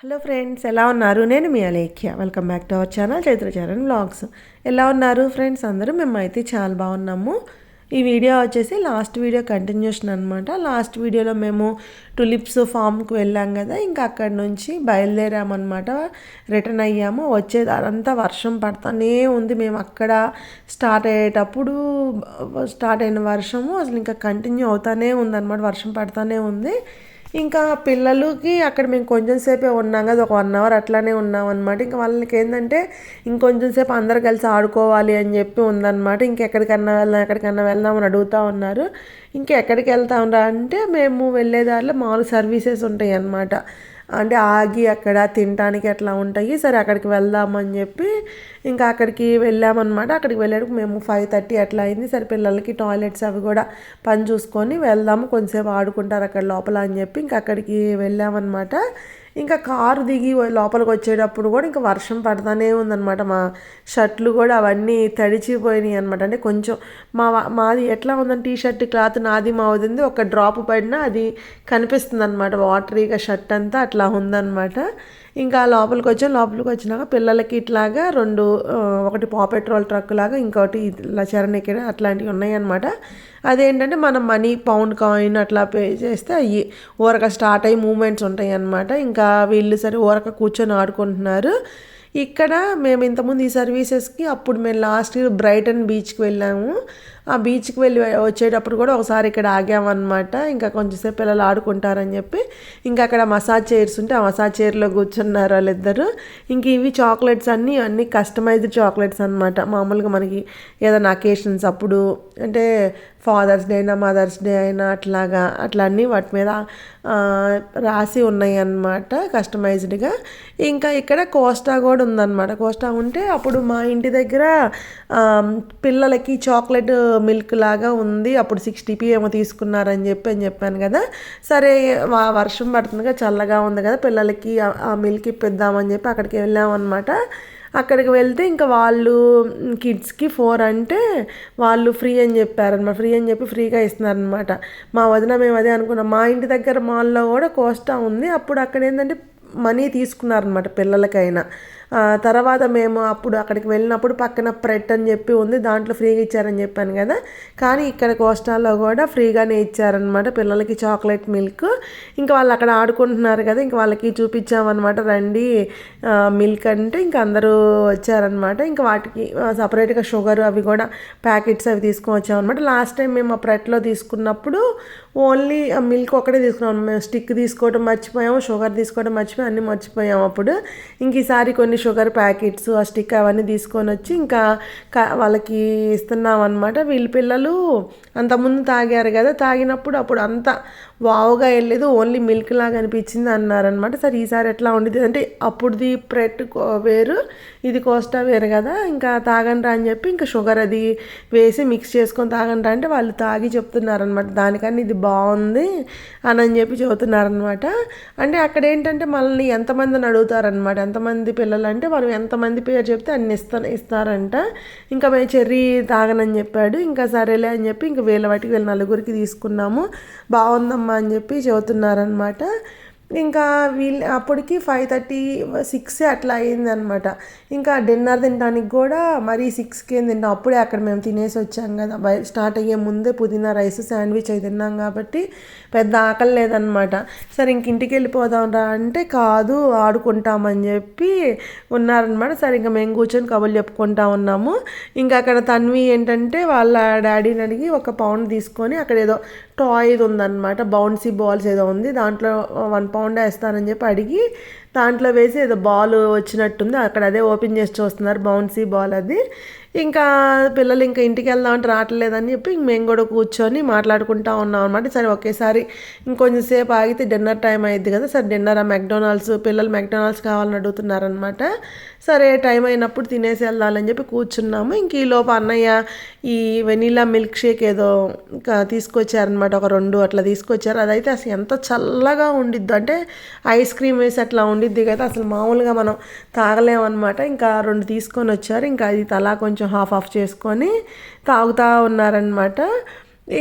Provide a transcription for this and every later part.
Hello friends ఎలా ఉన్నారు? నేను మీ Alekhya. Welcome back to our channel Chaitracharan blogs ఎలా ఉన్నారు ఫ్రెండ్స్? అందరూ మేమైతే చాలా బాగున్నాము. ఈ వీడియో వచ్చేసి లాస్ట్ వీడియో కంటిన్యూషన్ అనమాట లాస్ట్ వీడియోలో మేము టులిప్స్ ఫామ్కి వెళ్ళాం కదా ఇంకా అక్కడ నుంచి బయలుదేరామన్నమాట రిటర్న్ అయ్యాము. వచ్చేది అంతా వర్షం పడుతూనే ఉంది. మేము అక్కడ స్టార్ట్ అయ్యేటప్పుడు స్టార్ట్ అయిన వర్షము అసలు ఇంకా కంటిన్యూ అవుతానే ఉందన్నమాట. వర్షం పడుతూనే ఉంది. ఇంకా పిల్లలకి అక్కడ మేము కొంచెం సేపే ఉన్నాం కదా ఒక వన్ అవర్ అట్లానే ఉన్నాం అనమాట ఇంకా వాళ్ళకి ఏంటంటే ఇంకొంచెం సేపు అందరు కలిసి ఆడుకోవాలి అని చెప్పి ఉందన్నమాట. ఇంకెక్కడికన్నా వెళ్దాం ఎక్కడికన్నా వెళ్దామని అడుగుతూ ఉన్నారు. ఇంకెక్కడికి వెళ్తాం రా అంటే మేము వెళ్ళేదారిలో మామూలు సర్వీసెస్ ఉంటాయి అన్నమాట అంటే ఆగి అక్కడ తినడానికి అట్లా ఉంటాయి సరే అక్కడికి వెళ్దామని చెప్పి ఇంకా అక్కడికి వెళ్ళామన్నమాట. అక్కడికి వెళ్ళాడు మేము ఫైవ్ థర్టీ అట్లా అయింది. సరే పిల్లలకి టాయిలెట్స్ అవి కూడా పని చూసుకొని వెళ్దాము కొంచెంసేపు ఆడుకుంటారు అక్కడ లోపల అని చెప్పి ఇంకా అక్కడికి వెళ్ళామన్నమాట. ఇంకా కారు దిగి లోపలికి వచ్చేటప్పుడు కూడా ఇంకా వర్షం పడుతూనే ఉందన్నమాట. మా షర్ట్లు కూడా అవన్నీ తడిచిపోయినాయి అనమాట అంటే కొంచెం మా మాది ఎట్లా ఉందని టీ షర్ట్ క్లాత్ నాది మావుతుంది ఒక డ్రాప్ పడినా అది కనిపిస్తుంది అనమాట వాటరీగా షర్ట్ అంతా అట్లా ఉందన్నమాట. ఇంకా లోపలికి వచ్చాం లోపలికి వచ్చినాక పిల్లలకి ఇట్లాగా రెండు ఒకటి పా పెట్రోల్ ట్రక్ లాగా ఇంకోటి ఇలా చరణికి అట్లాంటివి ఉన్నాయన్నమాట. అదేంటంటే మనం మనీ పౌండ్ కాయిన్ అట్లా పే చేస్తే అవి ఊరక స్టార్ట్ అయ్యి మూమెంట్స్ ఉంటాయి అన్నమాట ఇంకా వీళ్ళు సరే ఊరక కూర్చొని ఆడుకుంటున్నారు. ఇక్కడ మేము ఇంతకుముందు ఈ సర్వీసెస్కి అప్పుడు మేము లాస్ట్ ఇయర్ బ్రైటన్ బీచ్కి వెళ్ళాము. ఆ బీచ్కి వెళ్ళి వచ్చేటప్పుడు కూడా ఒకసారి ఇక్కడ ఆగామన్నమాట. ఇంకా కొంచెంసేపు పిల్లలు ఆడుకుంటారని చెప్పి ఇంకా అక్కడ మసాజ్ చైర్స్ ఉంటే ఆ మసాజ్ చైర్లో కూర్చున్నారు వాళ్ళిద్దరు. ఇంక ఇవి చాక్లెట్స్ అన్నీ అన్నీ కస్టమైజ్డ్ చాక్లెట్స్ అనమాట మామూలుగా మనకి ఏదైనా అకేషన్స్ అప్పుడు అంటే ఫాదర్స్ డే అయినా మదర్స్ డే అయినా అట్లాగా అట్లా అన్నీ వాటి మీద రాసి ఉన్నాయి అన్నమాట కస్టమైజ్డ్గా. ఇంకా ఇక్కడ కోస్టా కూడా ఉందన్నమాట. కోస్టా ఉంటే అప్పుడు మా ఇంటి దగ్గర పిల్లలకి చాక్లెట్ మిల్క్ లాగా ఉంది అప్పుడు సిక్స్టీపీ ఏమో తీసుకున్నారని చెప్పి అని చెప్పాను కదా. సరే వర్షం పడుతుందిగా చల్లగా ఉంది కదా పిల్లలకి ఆ మిల్క్ ఇప్పిద్దామని చెప్పి అక్కడికి వెళ్ళామన్నమాట. అక్కడికి వెళ్తే ఇంకా వాళ్ళు కిడ్స్కి ఫోర్ అంటే వాళ్ళు ఫ్రీ అని చెప్పారనమాట ఫ్రీ అని చెప్పి ఫ్రీగా ఇస్తున్నారనమాట మా వదిన మేము అదే అనుకున్నాం. మా ఇంటి దగ్గర మాల్లో కూడా కోస్టా ఉంది. అప్పుడు అక్కడ ఏంటంటే మనీ తీసుకున్నారనమాట పిల్లలకైనా. తర్వాత మేము అప్పుడు అక్కడికి వెళ్ళినప్పుడు పక్కన ప్రెట్ అని చెప్పి ఉంది దాంట్లో ఫ్రీగా ఇచ్చారని చెప్పాను కదా. కానీ ఇక్కడ కోస్టాల్లో కూడా ఫ్రీగానే ఇచ్చారనమాట పిల్లలకి చాక్లెట్ మిల్క్. ఇంకా వాళ్ళు అక్కడ ఆడుకుంటున్నారు కదా ఇంకా వాళ్ళకి చూపించామన్నమాట రండి మిల్క్ అంటే ఇంకా అందరూ వచ్చారనమాట ఇంకా వాటికి సపరేట్గా షుగర్ అవి కూడా ప్యాకెట్స్ అవి తీసుకొని వచ్చామన్నమాట. లాస్ట్ టైం మేము ఆ ప్రెట్లో తీసుకున్నప్పుడు ఓన్లీ మిల్క్ ఒకటే తీసుకున్నాం. మేము స్టిక్ తీసుకోవడం మర్చిపోయాము షుగర్ తీసుకోవడం మర్చిపోయాం అన్నీ మర్చిపోయాము అప్పుడు. ఇంక ఈసారి కొన్ని షుగర్ ప్యాకెట్స్ ఆ స్టిక్ అవన్నీ తీసుకొని వచ్చి ఇంకా వాళ్ళకి ఇస్తున్నాం అనమాట వీళ్ళ పిల్లలు అంతకుముందు తాగారు కదా తాగినప్పుడు అప్పుడు అంత వావుగా వెళ్ళలేదు ఓన్లీ మిల్క్ లాగా అనిపించింది అన్నారనమాట సరే ఈసారి ఎట్లా ఉండేది అంటే అప్పుడుది ప్రెట్ వేరు ఇది కోస్టా వేరు కదా ఇంకా తాగండి అని చెప్పి ఇంకా షుగర్ అది వేసి మిక్స్ చేసుకొని తాగండి అంటే వాళ్ళు తాగి చెప్తున్నారనమాట దానికన్నా ఇది బాగుంది అని అని చెప్పి చెబుతున్నారనమాట అంటే అక్కడ ఏంటంటే మనల్ని ఎంతమందిని అడుగుతారనమాట ఎంతమంది పిల్లలు అంటే వాళ్ళు ఎంతమంది పేరు చెప్తే అన్ని ఇస్తా ఇస్తారంట. ఇంకా మేము చెర్రీ తాగనని చెప్పాడు. ఇంకా సరేలే అని చెప్పి ఇంకా వీళ్ళ వాటికి వీళ్ళ నలుగురికి తీసుకున్నాము. బాగుందమ్మా అని చెప్పి చెబుతున్నారనమాట ఇంకా వీళ్ళు అప్పటికి ఫైవ్ థర్టీ సిక్స్ అట్లా అయిందనమాట ఇంకా డిన్నర్ తినడానికి కూడా మరీ సిక్స్కి ఏం తింటాం అప్పుడే అక్కడ మేము తినేసి వచ్చాం కదా. బయ స్టార్ట్ అయ్యే ముందే పుదీనా రైస్ శాండ్విచ్ అయి తిన్నాం కాబట్టి పెద్ద ఆకలి లేదనమాట సరే ఇంక ఇంటికి వెళ్ళిపోదాం రా అంటే కాదు ఆడుకుంటామని చెప్పి ఉన్నారనమాట సరే ఇంకా మేము కూర్చొని కబుర్లు చెప్పుకుంటా ఉన్నాము. ఇంకా అక్కడ తన్వి ఏంటంటే వాళ్ళ డాడీని అడిగి ఒక పౌండ్ తీసుకొని అక్కడ ఏదో టాయ్ ఉందన్నమాట బౌన్సీ బాల్స్ ఏదో ఉంది. దాంట్లో వన్ పౌండ్ వేస్తానని చెప్పి అడిగి దాంట్లో వేసి ఏదో బాల్ వచ్చినట్టుంది. అక్కడ అదే ఓపెన్ చేసి చూస్తున్నారు. బౌన్సీ బాల్ అది. ఇంకా పిల్లలు ఇంకా ఇంటికి వెళ్దామంటే రావట్లేదని చెప్పి మేము కూడా కూర్చొని మాట్లాడుకుంటా ఉన్నాం అనమాట సరే ఒకేసారి ఇంకొంచెం సేపు ఆగితే డిన్నర్ టైం అయింది కదా. సరే డిన్నర్ ఆ మెక్డొనాల్డ్స్ పిల్లలు మెక్డొనాల్డ్స్ కావాలని అడుగుతున్నారనమాట సరే టైం అయినప్పుడు తినేసి వెళ్ళాలని చెప్పి కూర్చున్నాము. ఇంక ఈ లోపు అన్నయ్య ఈ వెనీలా మిల్క్ షేక్ ఏదో ఇంకా తీసుకొచ్చారనమాట ఒక రెండు అట్లా తీసుకొచ్చారు. అదైతే అసలు ఎంత చల్లగా ఉండిద్దు. అంటే ఐస్ క్రీమ్ వేసి అట్లా ఉండిద్ది కదా అసలు మామూలుగా మనం తాగలేమన్నమాట. ఇంకా రెండు తీసుకొని వచ్చారు. ఇంకా అది తలా కొంచెం హాఫ్ ఆఫ్ చేసుకొని తాగుతూ ఉన్నారనమాట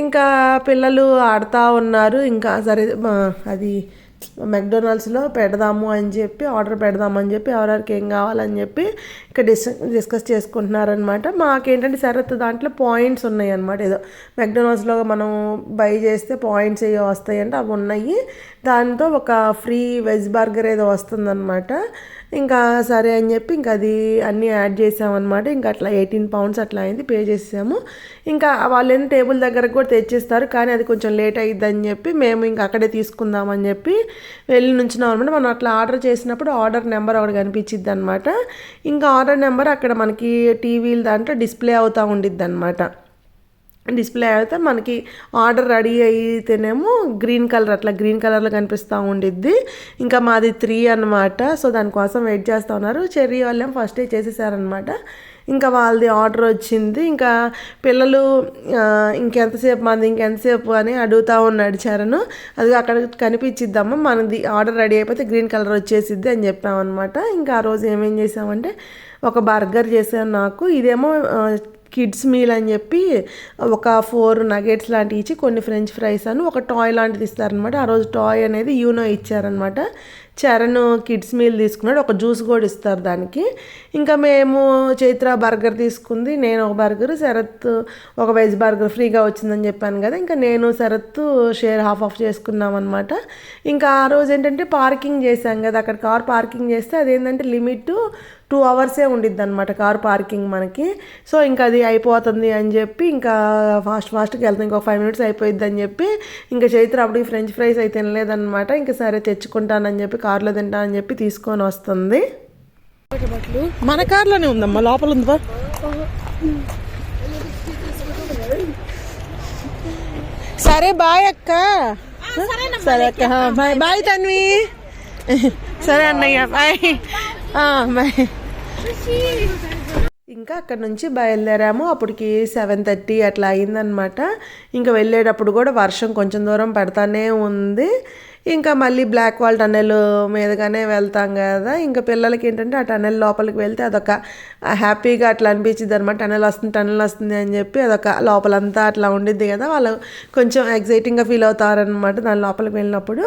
ఇంకా పిల్లలు ఆడుతూ ఉన్నారు. ఇంకా సరే అది మెక్డొనాల్డ్స్లో పెడదాము అని చెప్పి ఆర్డర్ పెడదామని చెప్పి ఎవరెవరికి ఏం కావాలని చెప్పి ఇక్కడ డిస్ డిస్కస్ చేసుకుంటున్నారనమాట మాకేంటంటే సరత్ దాంట్లో పాయింట్స్ ఉన్నాయి అనమాట ఏదో మెక్డొనాల్డ్స్లో మనం బై చేస్తే పాయింట్స్ ఏవో వస్తాయి అంటే అవి ఉన్నాయి. దాంతో ఒక ఫ్రీ వెజ్ బర్గర్ ఏదో వస్తుందన్నమాట. ఇంకా సరే అని చెప్పి ఇంకా అది అన్నీ యాడ్ చేసామన్నమాట. ఇంకా అట్లా ఎయిటీన్ పౌండ్స్ అట్లా అయింది పే చేసాము ఇంకా వాళ్ళని టేబుల్ దగ్గరకు కూడా తెచ్చిస్తారు కానీ అది కొంచెం లేట్ అయ్యిద్దని చెప్పి మేము ఇంకా అక్కడే తీసుకుందామని చెప్పి వెళ్ళి నుంచున్నాం అనమాట మనం అట్లా ఆర్డర్ చేసినప్పుడు ఆర్డర్ నెంబర్ ఒకటి కనిపించిద్ది అనమాట ఇంకా ఆర్డర్ నెంబర్ అక్కడ మనకి టీవీల దాంట్లో డిస్ప్లే అవుతూ ఉండిద్ది అనమాట డిస్ప్లే అయితే మనకి ఆర్డర్ రెడీ అయితేనేమో గ్రీన్ కలర్ అట్లా గ్రీన్ కలర్లో కనిపిస్తూ ఉండిద్ది. ఇంకా మాది త్రీ అనమాట సో దానికోసం వెయిట్ చేస్తూ ఉన్నారు. చెర్రీ వాళ్ళేమో ఫస్టే చేసేసారనమాట ఇంకా వాళ్ళది ఆర్డర్ వచ్చింది. ఇంకా పిల్లలు ఇంకెంతసేపు మంది ఇంకెంతసేపు అని అడుగుతూ ఉన్నాడు చరణ్. అది అక్కడ కనిపించిద్దామా మనది ఆర్డర్ రెడీ అయిపోతే గ్రీన్ కలర్ వచ్చేసిద్ది అని చెప్పామన్నమాట. ఇంకా ఆ రోజు ఏమేం చేసామంటే ఒక బర్గర్ చేశాను నాకు. ఇదేమో కిడ్స్ మీల్ అని చెప్పి ఒక ఫోర్ నగెట్స్ లాంటివి ఇచ్చి కొన్ని ఫ్రెంచ్ ఫ్రైస్ అని ఒక టాయ్ లాంటిది ఇస్తారనమాట ఆ రోజు టాయ్ అనేది యూనో ఇచ్చారనమాట చరణ్ కిడ్స్ మీల్ తీసుకున్నాడు. ఒక జ్యూస్ కూడా ఇస్తారు దానికి. ఇంకా మేము చైత్ర బర్గర్ తీసుకుంది. నేను ఒక బర్గర్ శరత్ ఒక వెజ్ బర్గర్ ఫ్రీగా వచ్చిందని చెప్పాను కదా. ఇంకా నేను శరత్ షేర్ హాఫ్ ఆఫ్ చేసుకున్నాం అనమాట ఇంకా ఆ రోజు ఏంటంటే పార్కింగ్ చేశాం కదా. అక్కడ కార్ పార్కింగ్ చేస్తే అదేంటంటే లిమిట్ టూ అవర్సే ఉండిద్ది అనమాట కార్ పార్కింగ్ మనకి. సో ఇంకా అది అయిపోతుంది అని చెప్పి ఇంకా ఫాస్ట్ ఫాస్ట్గా వెళ్తాం. ఇంకొక ఫైవ్ మినిట్స్ అయిపోయింది అని చెప్పి ఇంకా చైత్ర అప్పటికి ఫ్రెంచ్ ఫ్రైస్ అయితే తినలేదన్నమాట. ఇంకా సరే తెచ్చుకుంటానని చెప్పి కార్లో తింటానని చెప్పి తీసుకొని వస్తుంది. మన కార్లోనే ఉందమ్మా లోపల ఉందా సరే బాయ్ అక్క. సరే అక్క బాయ్ బాయ్ తన్వి. సరే అన్నయ్య బాయ్. బాయ్. ఇంకా అక్కడ నుంచి బయలుదేరాము. అప్పటికి సెవెన్ థర్టీ అట్లా అయిందనమాట ఇంకా వెళ్ళేటప్పుడు కూడా వర్షం కొంచెం దూరం పడతానే ఉంది. ఇంకా మళ్ళీ బ్లాక్ వాల్ టన్నెల్ మీదగానే వెళ్తాం కదా. ఇంకా పిల్లలకి ఏంటంటే ఆ టన్నెల్ లోపలికి వెళ్తే అదొక హ్యాపీగా అట్లా అనిపించింది అనమాట టన్నెల్ వస్తుంది టన్నెల్ వస్తుంది అని చెప్పి అదొక లోపలంతా అట్లా ఉండిద్ది కదా. వాళ్ళు కొంచెం ఎగ్జైటింగ్గా ఫీల్ అవుతారనమాట దాని లోపలికి వెళ్ళినప్పుడు.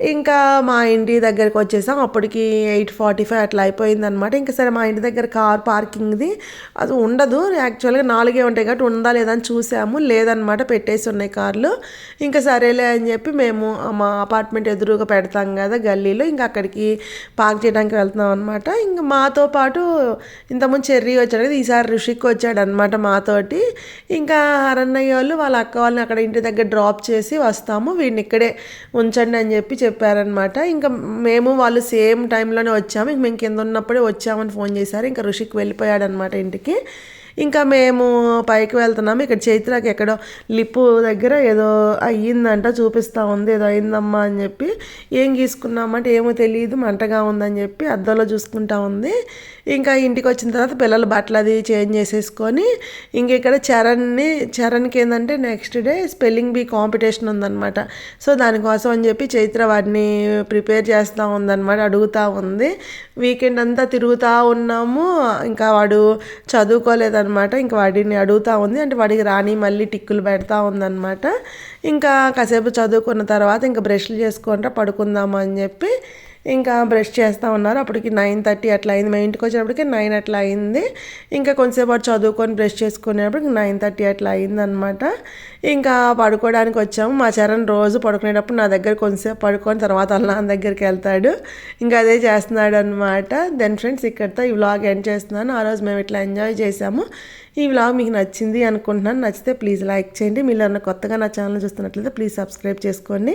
ఇంకా మా ఇంటి దగ్గరికి వచ్చేసాం. అప్పటికి ఎయిట్ ఫార్టీ ఫైవ్ అట్లా అయిపోయిందనమాట ఇంకా సరే మా ఇంటి దగ్గర కార్ పార్కింగ్ది. అది ఉండదు. యాక్చువల్గా నాలుగే ఉంటాయి కాబట్టి ఉందా లేదా అని చూసాము. లేదనమాట పెట్టేసి ఉన్నాయి కార్లు. ఇంకా సరేలే అని చెప్పి మేము మా అపార్ట్మెంట్ ఎదురుగా పెడతాం కదా గల్లీలో. ఇంకా అక్కడికి పార్క్ చేయడానికి వెళ్తున్నాం అనమాట ఇంకా మాతో పాటు ఇంతకుముందు చెర్రీ వచ్చాడు కదా ఈసారి ఋషిక్ వచ్చాడు అనమాట మాతోటి. ఇంకా అరన్నయ్య వాళ్ళు వాళ్ళ అక్క వాళ్ళని అక్కడ ఇంటి దగ్గర డ్రాప్ చేసి వస్తాము. వీడిని ఇక్కడే ఉంచండి అని చెప్పి చెప్పారనమాట ఇంకా మేము వాళ్ళు సేమ్ టైంలోనే వచ్చాము. ఇంక మేము కింద ఉన్నప్పుడే వచ్చామని ఫోన్ చేశారు. ఇంకా ఋషికి వెళ్ళిపోయాడనమాట ఇంటికి. ఇంకా మేము పైకి వెళ్తున్నాము ఇక్కడ చైత్రకి ఎక్కడో లిప్పు దగ్గర ఏదో అయ్యిందంట చూపిస్తూ ఉంది ఏదో అయిందమ్మా అని చెప్పి ఏం గీసుకున్నామంటే ఏమో తెలియదు మంటగా ఉందని చెప్పి అద్దంలో చూసుకుంటా ఉంది. ఇంకా ఇంటికి వచ్చిన తర్వాత పిల్లల బట్టలు అది చేంజ్ చేసేసుకొని ఇంక ఇక్కడ చరణ్ని చరణ్కి ఏంటంటే next day spelling bee competition ఉందన్నమాట. సో దానికోసం అని చెప్పి చైత్ర వాడిని ప్రిపేర్ చేస్తూ ఉందన్నమాట అడుగుతూ ఉంది. వీకెండ్ అంతా తిరుగుతూ ఉన్నాము. ఇంకా వాడు చదువుకోలేదన్నమాట. ఇంకా వాడిని అడుగుతూ ఉంది. అంటే వాడికి రాని మళ్ళీ టిక్కులు పెడతా ఉందన్నమాట. ఇంకా కాసేపు చదువుకున్న తర్వాత ఇంకా బ్రష్లు చేసుకుంటా పడుకుందాము అని చెప్పి ఇంకా బ్రష్ చేస్తూ ఉన్నారు. అప్పటికి నైన్ థర్టీ అట్లా అయింది. మా ఇంటికి వచ్చేటప్పటికి నైన్ అట్లా అయింది. ఇంకా కొంచెంసేపు చదువుకొని బ్రష్ చేసుకునేప్పటికి నైన్ థర్టీ అట్లా అయిందనమాట ఇంకా పడుకోవడానికి వచ్చాము. మా చరణ్ రోజు పడుకునేటప్పుడు నా దగ్గర కొంచెంసేపు పడుకొని తర్వాత వాళ్ళ నాన్న దగ్గరికి వెళ్తాడు. ఇంకా అదే చేస్తున్నాడు అనమాట దెన్ ఫ్రెండ్స్ ఇక్కడితో ఈ వ్లాగ్ ఎండ్ చేస్తున్నాను. ఆ రోజు మేము ఇట్లా ఎంజాయ్ చేసాము ఈ వ్లాగ్ మీకు నచ్చింది అనుకుంటున్నాను. నచ్చితే ప్లీజ్ లైక్ చేయండి. మీరు కొత్తగా నా ఛానల్ చూస్తున్నట్లయితే ప్లీజ్ సబ్స్క్రైబ్ చేసుకోండి.